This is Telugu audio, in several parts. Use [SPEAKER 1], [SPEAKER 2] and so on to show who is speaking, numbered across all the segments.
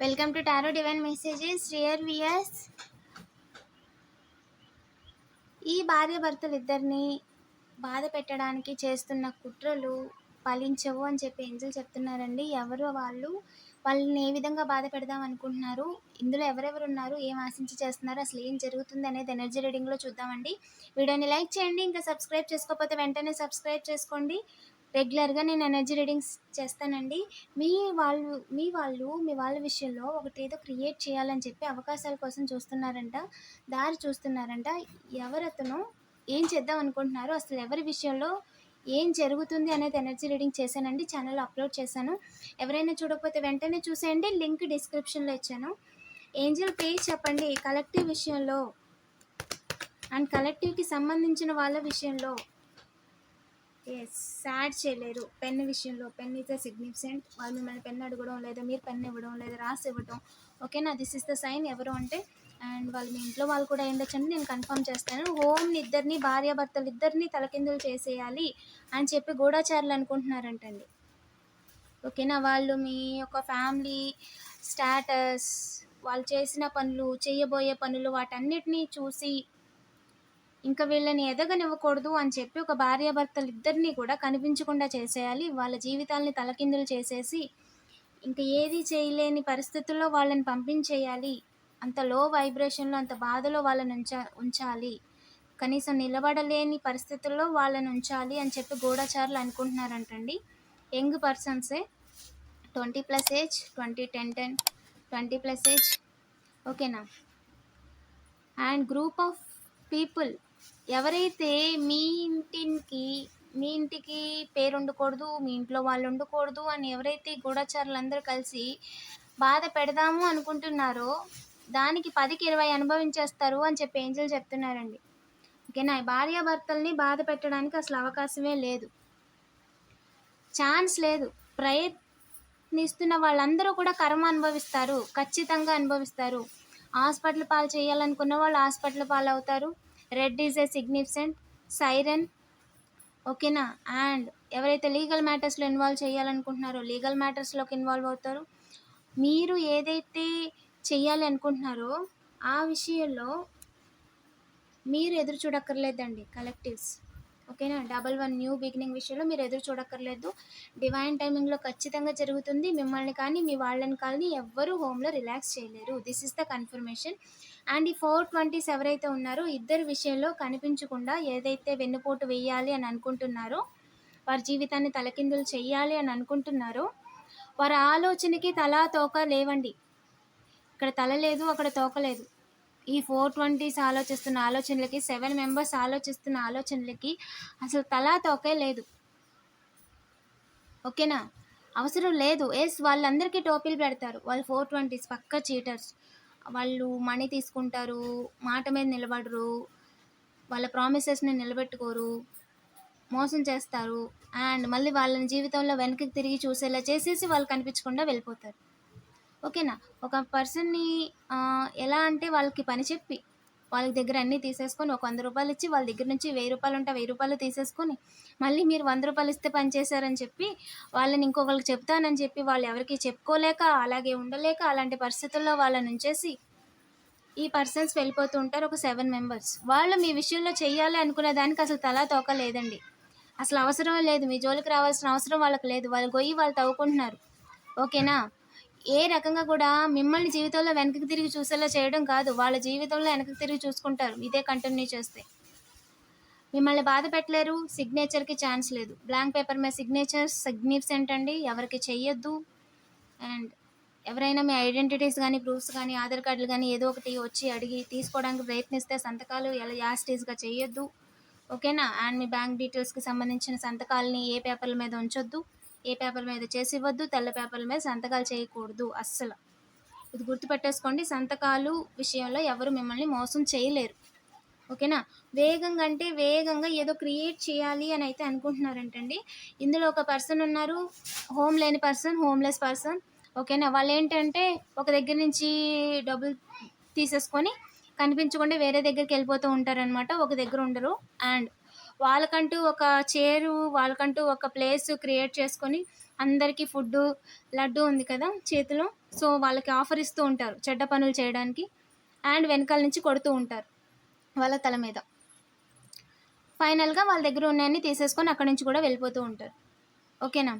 [SPEAKER 1] Welcome to tarot divine messages dear viewers ఈ భార్య భర్తలు ఇద్దరిని బాధ పెట్టడానికి చేస్తున్న కుట్రలు ఫలించవు అని చెప్పి ఏంజల్ చెప్తున్నారండి. ఎవరు వాళ్ళు? వాళ్ళని ఏ విధంగా బాధ పెడదాం అనుకుంటున్నారు? ఇందులో ఎవరెవరు ఉన్నారు? ఏం ఆశించి చేస్తున్నారు? అసలు ఏం జరుగుతుంది అనేది ఎనర్జీ రీడింగ్లో చూద్దామండి. వీడియోని లైక్ చేయండి ఇంకా సబ్స్క్రైబ్ చేసుకోకపోతే వెంటనే సబ్స్క్రైబ్ చేసుకోండి. రెగ్యులర్గా నేను ఎనర్జీ రీడింగ్స్ చేస్తానండి. మీ వాళ్ళు మీ వాళ్ళు మీ వాళ్ళ విషయంలో ఒకటి ఏదో క్రియేట్ చేయాలని చెప్పి అవకాశాల కోసం చూస్తున్నారంట దారి చూస్తున్నారంట. ఎవరతను ఏం చేద్దాం అనుకుంటున్నారు అసలు ఎవరి విషయంలో ఏం జరుగుతుంది అనేది ఎనర్జీ రీడింగ్ చేశానండి. ఛానల్లో అప్లోడ్ చేశాను. ఎవరైనా చూడకపోతే వెంటనే చూసేయండి. లింక్ డిస్క్రిప్షన్లో ఇచ్చాను. ఏంజల్ పేజ్ చెప్పండి. కలెక్టివ్ విషయంలో అండ్ కలెక్టివ్కి సంబంధించిన వాళ్ళ విషయంలో ఎస్ సాడ్ చేయలేరు. పెన్ విషయంలో పెన్ ఇస్ ద సిగ్నిఫికెంట్ వాళ్ళు మిమ్మల్ని పెన్ అడగడం లేదా మీరు పెన్ ఇవ్వడం లేదా రాసి ఇవ్వడం. ఓకేనా దిస్ ఇస్ ద సైన్ ఎవరు అంటే అండ్ వాళ్ళు మీ ఇంట్లో వాళ్ళు కూడా ఏంటంటే నేను కన్ఫర్మ్ చేస్తాను. హోమ్ ఇద్దరిని భార్యాభర్తలు ఇద్దరిని తలకిందులు చేసేయాలి అని చెప్పి గూఢాచారులు అనుకుంటున్నారంటండి. ఓకేనా వాళ్ళు మీ యొక్క ఫ్యామిలీ స్టాటస్ వాళ్ళు చేసిన పనులు చేయబోయే పనులు వాటన్నిటినీ చూసి ఇంకా వీళ్ళని ఎదగనివ్వకూడదు అని చెప్పి ఒక భార్యాభర్తలు ఇద్దరిని కూడా కనిపించకుండా చేసేయాలి. వాళ్ళ జీవితాల్ని తలకిందులు చేసేసి ఇంకా ఏది చేయలేని పరిస్థితుల్లో వాళ్ళని పంపించేయాలి. అంత లో వైబ్రేషన్లో అంత బాధలో వాళ్ళని ఉంచా ఉంచాలి. కనీసం నిలబడలేని పరిస్థితుల్లో వాళ్ళని ఉంచాలి అని చెప్పి గూఢచారులు అనుకుంటున్నారంటండి. Young పర్సన్సే twenty plus age twenty ten ten twenty plus age ఓకేనా? అండ్ గ్రూప్ ఆఫ్ పీపుల్ ఎవరైతే మీ ఇంటికి మీ ఇంటికి పేరు ఉండకూడదు మీ ఇంట్లో వాళ్ళు ఉండకూడదు అని ఎవరైతే గూఢచారులు అందరూ కలిసి బాధ పెడదాము అనుకుంటున్నారో దానికి పదికి ఇరవై అనుభవించేస్తారు అని చెప్పి ఏంజలు చెప్తున్నారండి. ఓకేనా భార్యాభర్తల్ని బాధ పెట్టడానికి అసలు అవకాశమే లేదు. ఛాన్స్ లేదు. ప్రయత్నిస్తున్న వాళ్ళందరూ కూడా కర్మ అనుభవిస్తారు. ఖచ్చితంగా అనుభవిస్తారు. హాస్పిటల్ పాలు చేయాలనుకున్న వాళ్ళు హాస్పిటల్ పాలు అవుతారు red is a significant siren. ఓకేనా? అండ్ ఎవరైతే లీగల్ మ్యాటర్స్లో ఇన్వాల్వ్ చేయాలనుకుంటున్నారో లీగల్ మ్యాటర్స్లోకి ఇన్వాల్వ్ అవుతారు. మీరు ఏదైతే చేయాలి అనుకుంటున్నారో ఆ విషయంలో మీరు ఎదురు చూడక్కర్లేదండి కలెక్టివ్స్. ఓకేనా? డబల్ వన్ న్యూ బిగినింగ్ విషయంలో మీరు ఎదురు చూడక్కర్లేదు. డివైన్ టైమింగ్లో ఖచ్చితంగా జరుగుతుంది. మిమ్మల్ని కానీ మీ వాళ్ళని కానీ ఎవ్వరూ హోమ్లో రిలాక్స్ చేయలేరు. This is the confirmation and ఈ ఫోర్ ట్వంటీస్ ఎవరైతే ఉన్నారో ఇద్దరు విషయంలో కనిపించకుండా ఏదైతే వెన్నుపోటు వేయాలి అని అనుకుంటున్నారో వారి జీవితాన్ని తలకిందులు చేయాలి అని అనుకుంటున్నారో వారి ఆలోచనకి తలా తోక లేవండి. ఇక్కడ తల లేదు అక్కడ తోక లేదు. ఈ ఫోర్ ట్వంటీస్ ఆలోచిస్తున్న ఆలోచనలకి సెవెన్ మెంబర్స్ ఆలోచిస్తున్న ఆలోచనలకి అసలు తలా తోకే లేదు. ఓకేనా? అవసరం లేదు. ఎస్ వాళ్ళందరికీ టోపీలు పెడతారు. వాళ్ళు ఫోర్ ట్వంటీస్ పక్క చీటర్స్. వాళ్ళు మనీ తీసుకుంటారు మాట మీద నిలబడరు వాళ్ళ ప్రామిసెస్ని నిలబెట్టుకోరు మోసం చేస్తారు. అండ్ మళ్ళీ వాళ్ళని జీవితంలో వెనక్కి తిరిగి చూసేలా చేసేసి వాళ్ళు కనిపించకుండా వెళ్ళిపోతారు. ఓకేనా? ఒక పర్సన్ని ఎలా అంటే వాళ్ళకి పని చెప్పి వాళ్ళ దగ్గర అన్నీ తీసేసుకొని ఒక వంద రూపాయలు ఇచ్చి వాళ్ళ దగ్గర నుంచి వెయ్యి రూపాయలు ఉంటే వెయ్యి రూపాయలు తీసేసుకొని మళ్ళీ మీరు వంద రూపాయలు ఇస్తే పని చేశారని చెప్పి వాళ్ళని ఇంకొకరికి చెప్తానని చెప్పి వాళ్ళు ఎవరికి చెప్పుకోలేక అలాగే ఉండలేక అలాంటి పరిస్థితుల్లో వాళ్ళని ఉంచేసి ఈ పర్సన్స్ వెళ్ళిపోతూ ఉంటారు ఒక సెవెన్ మెంబర్స్. వాళ్ళు మీ విషయంలో చెయ్యాలి అనుకునే దానికి అసలు తలా తోక లేదండి. అసలు అవసరం లేదు. మీ జోలికి రావాల్సిన అవసరం వాళ్ళకి లేదు. వాళ్ళు గొయ్యి వాళ్ళు తవ్వుకుంటున్నారు. ఓకేనా? ఏ రకంగా కూడా మిమ్మల్ని జీవితంలో వెనక్కి తిరిగి చూసేలా చేయడం కాదు. వాళ్ళ జీవితంలో వెనక్కి తిరిగి చూసుకుంటారు. ఇదే కంటిన్యూ చేస్తే. మిమ్మల్ని బాధ పెట్టలేరు. సిగ్నేచర్కి ఛాన్స్ లేదు. బ్లాంక్ పేపర్ మీద సిగ్నేచర్ సిగ్నిఫికెంట్ అండి. ఎవరికి చెయ్యొద్దు. అండ్ ఎవరైనా మీ ఐడెంటిటీస్ కానీ ప్రూఫ్స్ కానీ ఆధార్ కార్డులు కానీ ఏదో ఒకటి వచ్చి అడిగి తీసుకోవడానికి ప్రయత్నిస్తే సంతకాలు ఎలా యాస్టీస్గా చేయొద్దు ఓకేనా? అండ్ మీ బ్యాంక్ డీటెయిల్స్కి సంబంధించిన సంతకాలని ఏ పేపర్ల మీద ఉంచొద్దు. ఏ పేపర్ మీద చేసి ఇవ్వద్దు తెల్ల పేపర్ల మీద సంతకాలు చేయకూడదు అస్సలు. ఇది గుర్తుపెట్టేసుకోండి సంతకాలు విషయంలో ఎవరు మిమ్మల్ని మోసం చేయలేరు. ఓకేనా? వేగంగా అంటే వేగంగా ఏదో క్రియేట్ చేయాలి అని అయితే అనుకుంటున్నారంటండి. ఇందులో ఒక పర్సన్ ఉన్నారు హోమ్ లేని పర్సన్ హోమ్లెస్ పర్సన్. ఓకేనా? వాళ్ళు ఏంటంటే ఒక దగ్గర నుంచి డబ్బులు తీసేసుకొని కనిపించకుండా వేరే దగ్గరికి వెళ్ళిపోతూ ఉంటారనమాట ఒక దగ్గర ఉండరు. అండ్ వాళ్ళకంటూ ఒక చేరు వాళ్ళకంటూ ఒక ప్లేస్ క్రియేట్ చేసుకొని అందరికీ ఫుడ్డు లడ్డు ఉంది కదా చేతిలో. సో వాళ్ళకి ఆఫర్ ఇస్తూ ఉంటారు చెడ్డ పనులు చేయడానికి అండ్ వెనకాల నుంచి కొడుతూ ఉంటారు వాళ్ళ తల మీద. ఫైనల్గా వాళ్ళ దగ్గర ఉన్నాయన్నీ తీసేసుకొని అక్కడి నుంచి కూడా వెళ్ళిపోతూ ఉంటారు. ఓకేనా?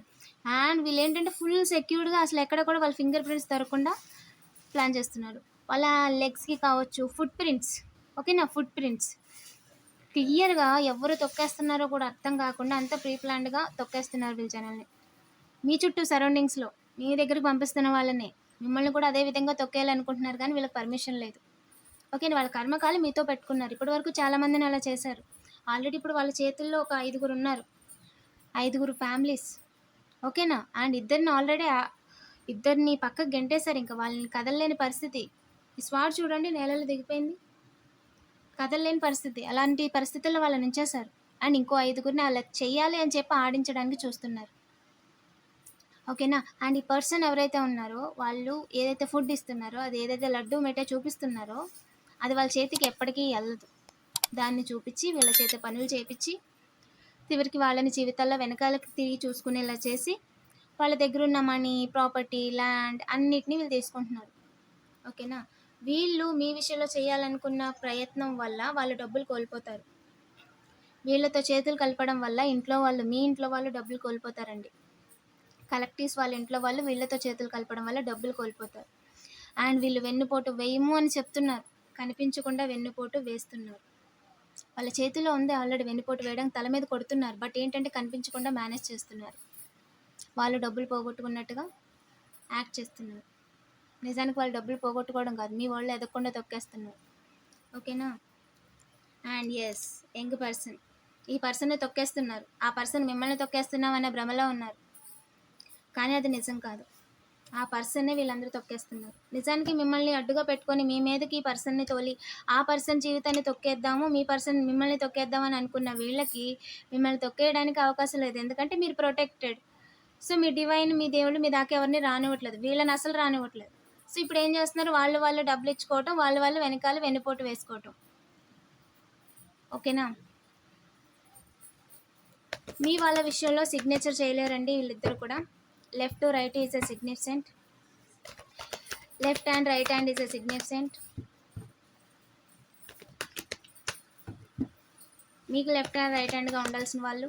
[SPEAKER 1] అండ్ వీళ్ళు ఏంటంటే ఫుల్ సెక్యూర్డ్గా అసలు ఎక్కడ కూడా వాళ్ళ ఫింగర్ ప్రింట్స్ దొరకకుండా ప్లాన్ చేస్తున్నారు. వాళ్ళ లెగ్స్కి కావచ్చు ఫుట్ ప్రింట్స్ ఓకేనా? ఫుట్ ప్రింట్స్ క్లియర్గా ఎవరు తొక్కేస్తున్నారో కూడా అర్థం కాకుండా అంత ప్రీ ప్లాన్డ్గా తొక్కేస్తున్నారు వీళ్ళ ఛానల్ని మీ చుట్టూ సరౌండింగ్స్లో మీ దగ్గరికి పంపిస్తున్న వాళ్ళని మిమ్మల్ని కూడా అదే విధంగా తొక్కేయాలనుకుంటున్నారు కానీ వీళ్ళకి పర్మిషన్ లేదు. ఓకే వాళ్ళ కర్మకాలు మీతో పెట్టుకున్నారు. ఇప్పటి వరకు చాలామందిని అలా చేశారు. ఆల్రెడీ ఇప్పుడు వాళ్ళ చేతుల్లో ఒక ఐదుగురు ఉన్నారు. ఐదుగురు ఫ్యామిలీస్. ఓకేనా? అండ్ ఇద్దరిని ఆల్రెడీ ఇద్దరిని పక్కకు గెంటేశారు. ఇంకా వాళ్ళని కదలలేని పరిస్థితి. ఈ స్వాడ్ చూడండి నేలలో దిగిపోయింది. కదలలేని పరిస్థితి. అలాంటి పరిస్థితుల్లో వాళ్ళని ఉంచేశారు. అండ్ ఇంకో ఐదుగురిని అలా చేయాలి అని చెప్పి ఆడించడానికి చూస్తున్నారు. ఓకేనా? అండ్ ఈ పర్సన్ ఎవరైతే ఉన్నారో వాళ్ళు ఏదైతే ఫుడ్ ఇస్తున్నారో అది ఏదైతే లడ్డు మెటే చూపిస్తున్నారో అది వాళ్ళ చేతికి ఎప్పటికీ వెళ్ళదు. దాన్ని చూపించి వీళ్ళ చేత పనులు చేపించి చివరికి వాళ్ళని జీవితాల్లో వెనకాలకి తిరిగి చూసుకునేలా చేసి వాళ్ళ దగ్గర ఉన్న మనీ ప్రాపర్టీ ల్యాండ్ అన్నిటినీ వీళ్ళు తీసుకుంటున్నారు. ఓకేనా? వీళ్ళు మీ విషయంలో చేయాలనుకున్న ప్రయత్నం వల్ల వాళ్ళు డబ్బులు కోల్పోతారు. వీళ్ళతో చేతులు కలపడం వల్ల ఇంట్లో వాళ్ళు మీ ఇంట్లో వాళ్ళు డబ్బులు కోల్పోతారండి. కలెక్టివ్స్ వాళ్ళ ఇంట్లో వాళ్ళు వీళ్ళతో చేతులు కలపడం వల్ల డబ్బులు కోల్పోతారు. అండ్ వీళ్ళు వెన్నుపోటు వేయము అని చెప్తున్నారు. కనిపించకుండా వెన్నుపోటు వేస్తున్నారు. వాళ్ళ చేతిలో ఉంది ఆల్రెడీ వెన్నుపోటు వేయడం తల మీద కొడుతున్నారు. బట్ ఏంటంటే కనిపించకుండా మేనేజ్ చేస్తున్నారు. వాళ్ళు డబ్బులు పోగొట్టుకున్నట్టుగా యాక్ట్ చేస్తున్నారు. నిజానికి వాళ్ళు డబ్బులు పోగొట్టుకోవడం కాదు. మీ వాళ్ళు ఎదగకుండా తొక్కేస్తున్నారు. ఓకేనా? And as young person. ఈ పర్సన్ని తొక్కేస్తున్నారు. ఆ పర్సన్ మిమ్మల్ని తొక్కేస్తున్నాం అనే భ్రమలో ఉన్నారు. కానీ అది నిజం కాదు. ఆ పర్సన్నే వీళ్ళందరూ తొక్కేస్తున్నారు. నిజానికి మిమ్మల్ని అడ్డుగా పెట్టుకొని మీ మీదకి ఈ పర్సన్ని తోలి ఆ పర్సన్ జీవితాన్ని తొక్కేద్దాము మీ పర్సన్ మిమ్మల్ని తొక్కేద్దామని అనుకున్న వీళ్ళకి మిమ్మల్ని తొక్కేయడానికి అవకాశం లేదు. ఎందుకంటే మీరు ప్రొటెక్టెడ్ సో మీ డివైన్ మీ దేవుడు మీ దాకా ఎవరిని రానివ్వట్లేదు. వీళ్ళని అసలు రానివ్వట్లేదు. సో ఇప్పుడు ఏం చేస్తున్నారు? వాళ్ళు వాళ్ళు డబ్బులు ఇచ్చుకోవటం వాళ్ళు వాళ్ళు వెనకాల వెన్నుపోటు వేసుకోవటం. ఓకేనా? మీ వాళ్ళ విషయంలో సిగ్నేచర్ చేయలేరండి వీళ్ళిద్దరు కూడా. Left right is a significant left hand right hand is a significant మీకు లెఫ్ట్ హ్యాండ్ రైట్ హ్యాండ్గా ఉండాల్సిన వాళ్ళు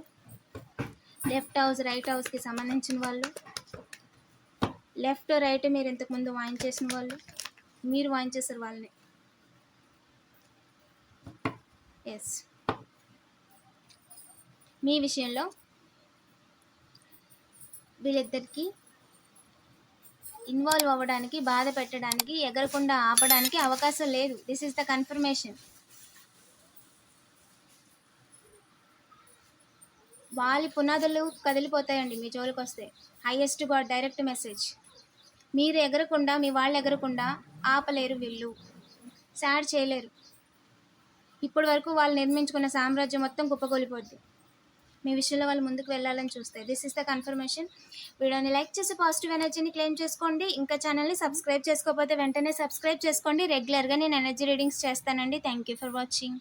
[SPEAKER 1] లెఫ్ట్ హౌస్ రైట్ హౌస్కి సంబంధించిన వాళ్ళు లెఫ్ట్ రైట్ మీరు ఇంతకుముందు వాయించేసిన వాళ్ళు మీరు వాయించేసారు వాళ్ళని. ఎస్ మీ విషయంలో వీళ్ళిద్దరికి ఇన్వాల్వ్ అవ్వడానికి బాధ పెట్టడానికి ఎగరకుండా ఆపడానికి అవకాశం లేదు. దిస్ ఇస్ ద కన్ఫర్మేషన్ వాళ్ళ పునాదులు కదిలిపోతాయండి మీ జోలికి వస్తే హైయెస్ట్ గాడ్ డైరెక్ట్ మెసేజ్ మీరు ఎగరకుండా మీ వాళ్ళు ఎగరకుండా ఆపలేరు వీళ్ళు సాడ్ చేయలేరు. ఇప్పటి వరకు వాళ్ళు నిర్మించుకున్న సామ్రాజ్యం మొత్తం కుప్పకూలిపోద్ది. మీ విషయంలో వాళ్ళు ముందుకు వెళ్ళాలని చూస్తే. దిస్ ఇస్ ద కన్ఫర్మేషన్ వీడియోని లైక్ చేసి పాజిటివ్ ఎనర్జీని క్లెయిమ్ చేసుకోండి. ఇంకా ఛానల్ని సబ్స్క్రైబ్ చేసుకోకపోతే వెంటనే సబ్స్క్రైబ్ చేసుకోండి. రెగ్యులర్గా నేను ఎనర్జీ రీడింగ్స్ చేస్తానండి. Thank you for watching